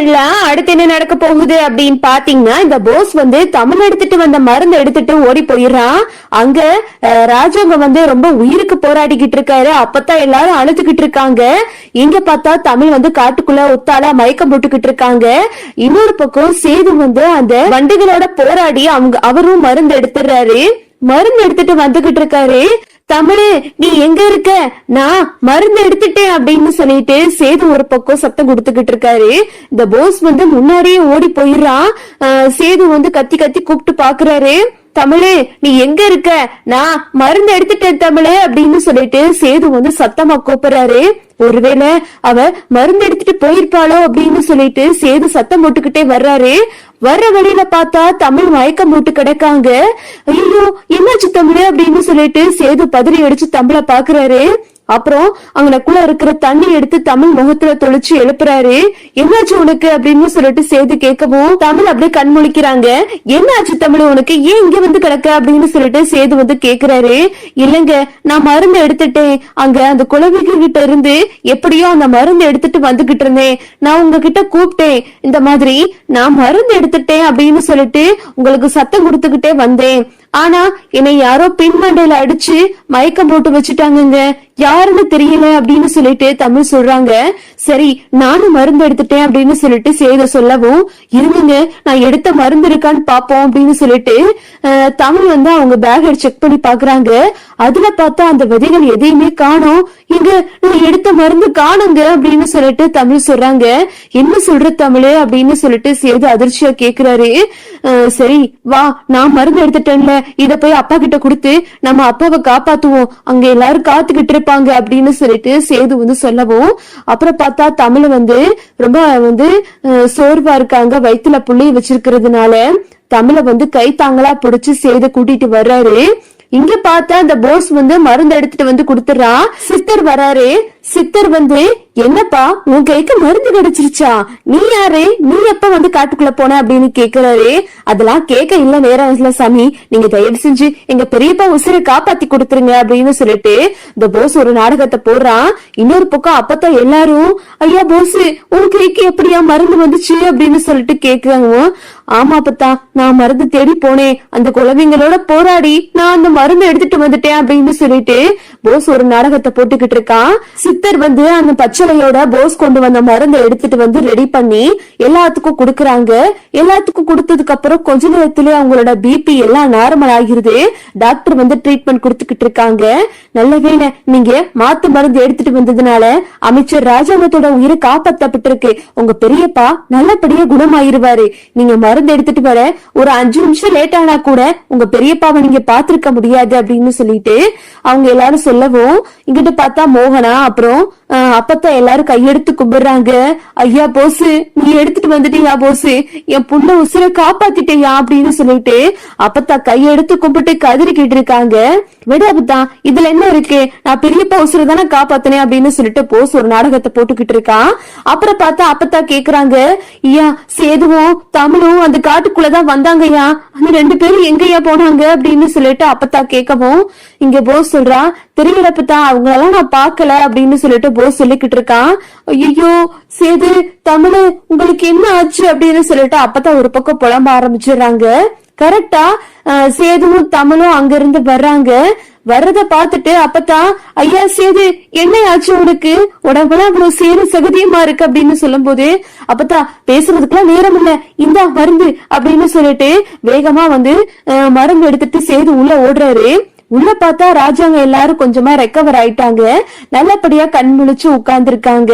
தமிழ்நாடுல அடுத்து என்ன நடக்க போகுது அப்படின்னு பாத்தீங்கன்னா இந்த போஸ் வந்து தமிழ் எடுத்துட்டு வந்த மருந்து எடுத்துட்டு ஓடி போயிடுறான். அங்க ராஜாங்க வந்து ரொம்ப உயிருக்கு போராடிக்கிட்டு இருக்காரு. அப்பதான் எல்லாரும் அழுதுகிட்டு இருக்காங்க. இங்க பார்த்தா தமிழ் வந்து காட்டுக்குள்ள ஒத்தால மயக்கம் போட்டுக்கிட்டு இருக்காங்க. இன்னொரு பக்கம் சேது வந்து அந்த வண்டிகளோட போராடி அவங்க அவரும் மருந்து எடுத்துடுறாரு. மருந்து எடுத்துட்டு வந்துகிட்டு இருக்காரு. தமிழு நீ எங்க இருக்க? நான் மருந்து எடுத்துட்டேன் அப்படின்னு சொல்லிட்டு சேது ஒரு பக்கம் சத்தம் கொடுத்துக்கிட்டு இருக்காரு. இந்த போஸ் வந்து முன்னாடியே ஓடி போயிடுறான். ஆஹ் சேது வந்து கத்தி கத்தி கூப்பிட்டு பாக்குறாரு. தமிழே நீ எங்க இருக்க? நான் மருந்து எடுத்துட்டேன் தமிழே அப்படின்னு சொல்லிட்டு சேது வந்து சத்தமா கூப்பிடுறாரு. ஒருவேளை அவ மருந்து எடுத்துட்டு போயிருப்பாளோ அப்படின்னு சொல்லிட்டு சேது சத்தம் போட்டுக்கிட்டே வர்றாரு. வர்ற வழியில பார்த்தா தமிழ் மயக்கம் போட்டு கிடக்காங்க. ஐயோ என்னாச்சு தமிழ் அப்படின்னு சொல்லிட்டு சேது பதறி அடிச்சு தமிழ பாக்குறாரு. அப்புறம் அங்கனக்குள்ள இருக்கிற தண்ணி எடுத்து தமிழ் முகத்துல தொளிச்சு எழுப்புறாரு. என்னாச்சு உனக்கு அப்படின்னு சொல்லிட்டு சேது கேட்கவும் தமிழ் அப்படியே கண் முழிக்கிறாங்க. என்னாச்சு தமிழ் உனக்கு? ஏன் இங்க வந்து கிடக்க அப்படின்னு சொல்லிட்டு சேது வந்து கேக்குறாரு. இல்லங்க நான் மருந்து எடுத்துட்டேன். அங்க அந்த குழந்தைங்க கிட்ட இருந்து எப்படியோ அந்த மருந்து எடுத்துட்டு வந்துகிட்டு இருந்தேன். நான் உங்ககிட்ட கூப்பிட்டேன். இந்த மாதிரி நான் மருந்து எடுத்து எடுத்துட்டேன் அப்படின்னு சொல்லிட்டு உங்களுக்கு சத்தம் கொடுத்துக்கிட்டே வந்தேன். ஆனா என்னை யாரோ பின்மண்டையில அடிச்சு மயக்கம் போட்டு வச்சுட்டாங்கங்க. யாருன்னு தெரியல அப்படின்னு சொல்லிட்டு தமிழ் சொல்றாங்க. சரி நானும் மருந்து எடுத்துட்டேன் அப்படின்னு சொல்லிட்டு சேத சொல்லவும் இருந்துங்க நான் எடுத்த மருந்து இருக்கான்னு பாப்போம் அப்படின்னு சொல்லிட்டு தமிழ் வந்து அவங்க பேக் செக் பண்ணி பாக்குறாங்க அதுல பார்த்தா அந்த விதைகள் எதையுமே காணோம். இங்க நான் எடுத்த மருந்து காணுங்க அப்படின்னு சொல்லிட்டு தமிழ் சொல்றாங்க. என்ன சொல்ற தமிழ் அப்படின்னு சொல்லிட்டு சேது அதிர்ச்சியா கேக்குறாரு. அஹ், சரி வா நான் மருந்து எடுத்துட்டேன்ல. இத போய் அப்பா கிட்ட கொடுத்து நம்ம அப்பாவை காப்பாத்துவோம். அங்க எல்லாரும் காத்துக்கிட்டு இருப்பாங்க அப்படின்னு சொல்லிட்டு சேது வந்து சொல்லவும் அப்புறம் பார்த்தா தமிழ் வந்து ரொம்ப வந்து சோர்வா இருக்காங்க வயித்துல புள்ளி வச்சிருக்கிறதுனால தமிழ வந்து கை தாங்களா புடிச்சு சேது கூட்டிட்டு வர்றாரு. இங்க பார்த்தா அந்த போஸ் வந்து மருந்து எடுத்துட்டு வந்து கொடுத்துறான் சித்தர் வராரு. சித்தர் வந்து என்னப்பா உன் கைக்கு மருந்து கிடைச்சிருச்சா? நீ யாரு? நீ எப்ப வந்து காட்டுக்குள்ள போன? அப்படின்னு கேக்குறாரு. அதெல்லாம் கேட்க இல்ல நேரம் இல்ல சாமி. நீங்க தயவு செஞ்சு எங்க பெரியப்பா உசிரை காப்பாத்தி கொடுத்துருங்க அப்படின்னு சொல்லிட்டு இந்த போஸ் ஒரு நாடகத்தை போடுறான். இன்னொரு பக்கம் அப்பதான் எல்லாரும் ஐயா போஸ் உன் கைக்கு எப்படியா மருந்து வந்துச்சு? அப்படின்னு சொல்லிட்டு கேக்குறாங்க. ஆமா அப்பத்தா நான் மருந்து தேடி போனேன். அந்த குழந்தைங்களோட போராடி நான் அந்த மருந்து எடுத்துட்டு வந்துட்டேன் அப்படின்னு சொல்லிட்டு போஸ் ஒரு நாடகத்தை போட்டுக்கிட்டு இருக்கான். சித்தர் வந்து அந்த பச்சளையோட போஸ் கொண்டு வந்த மருந்தை எடுத்துட்டு வந்து ரெடி பண்ணி எல்லாத்துக்கும் கொடுக்கறாங்க. எல்லாத்துக்கும் கொடுத்ததுக்கு அப்புறம் கொஞ்ச நேரத்திலே அவங்களோட பிபி எல்லாம் நார்மல் ஆகிருது. டாக்டர் வந்து ட்ரீட்மெண்ட் கொடுத்துக்கிட்டு இருக்காங்க. நல்ல வேலை நீங்க மாத்து மருந்து எடுத்துட்டு வந்ததுனால அமைச்சர் ராஜாங்கத்தோட உயிரை காப்பாத்தப்பட்டு இருக்கு உங்க பெரியப்பா நல்லபடியா குணமாயிருவாரு. நீங்க மருந்து எடுத்துட்டு வர ஒரு அஞ்சு நிமிஷம் லேட் ஆனா கூட உங்க பெரியப்பாவை நீங்க பாத்திருக்க முடியாது அப்படின்னு சொல்லிட்டு அவங்க எல்லாரும் சொல்லவும் இங்கிட்டு பார்த்தா மோகனா அப்புறம் ஆஹ், அப்பத்தான் எல்லாரும் கையெடுத்து கும்பிடுறாங்க. ஐயா போசு நீ எடுத்துட்டு வந்துட்டியா போசு என் புள்ள உசுரை காப்பாத்திட்டேயா அப்படின்னு சொல்லிட்டு அப்பத்தா கையெடுத்து கும்பிட்டு கதறிக்கிட்டு இருக்காங்க. விட அப்பத்தா இதுல என்ன இருக்கு? நான் பெரியப்பா உசுர தானே காப்பாத்தினேன் அப்படின்னு சொல்லிட்டு போஸ் ஒரு நாடகத்தை போட்டுக்கிட்டு இருக்கான். அப்புறம் பார்த்தா அப்பத்தா கேக்குறாங்க. ஐயா சேதுவும் தமிழும் அந்த காட்டுக்குள்ளதான் வந்தாங்கய்யா அந்த ரெண்டு பேரும் எங்கய்யா போனாங்க அப்படின்னு சொல்லிட்டு அப்பத்தா கேட்கவும் இங்க போஸ் சொல்றா தெரியலப்பத்தா அவங்களெல்லாம் நான் பாக்கல அப்படின்னு சொல்லிட்டு போஸ் சொல்லிக்கிட்டு இருக்கான் ஐயோ சேது தமிழ் உங்களுக்கு என்ன ஆச்சு அப்படின்னு சொல்லிட்டு அப்பதான் ஒரு பக்கம் புலம்ப ஆரம்பிச்சிடுறாங்க. கரெக்டா சேதுவும் தமிழும் அங்க இருந்து வர்றாங்க. வர்றத பார்த்துட்டு அப்பதான் ஐயா சேது என்ன ஆச்சு உனக்கு? உடம்புல அவ்வளவு சேரு சகதியமா இருக்கு அப்படின்னு சொல்லும் போது அப்பதான் பேசுறதுக்குலாம் நேரம் இல்ல. இந்தா மருந்து அப்படின்னு சொல்லிட்டு வேகமா வந்து அஹ், மருந்து எடுத்துட்டு சேது உள்ள ஓடுறாரு. உள்ள பார்த்தா ராஜாங்க எல்லாரும் கொஞ்சமா ரெக்கவர் ஆயிட்டாங்க. நல்லபடியா கண் முழிச்சு உட்கார்ந்து இருக்காங்க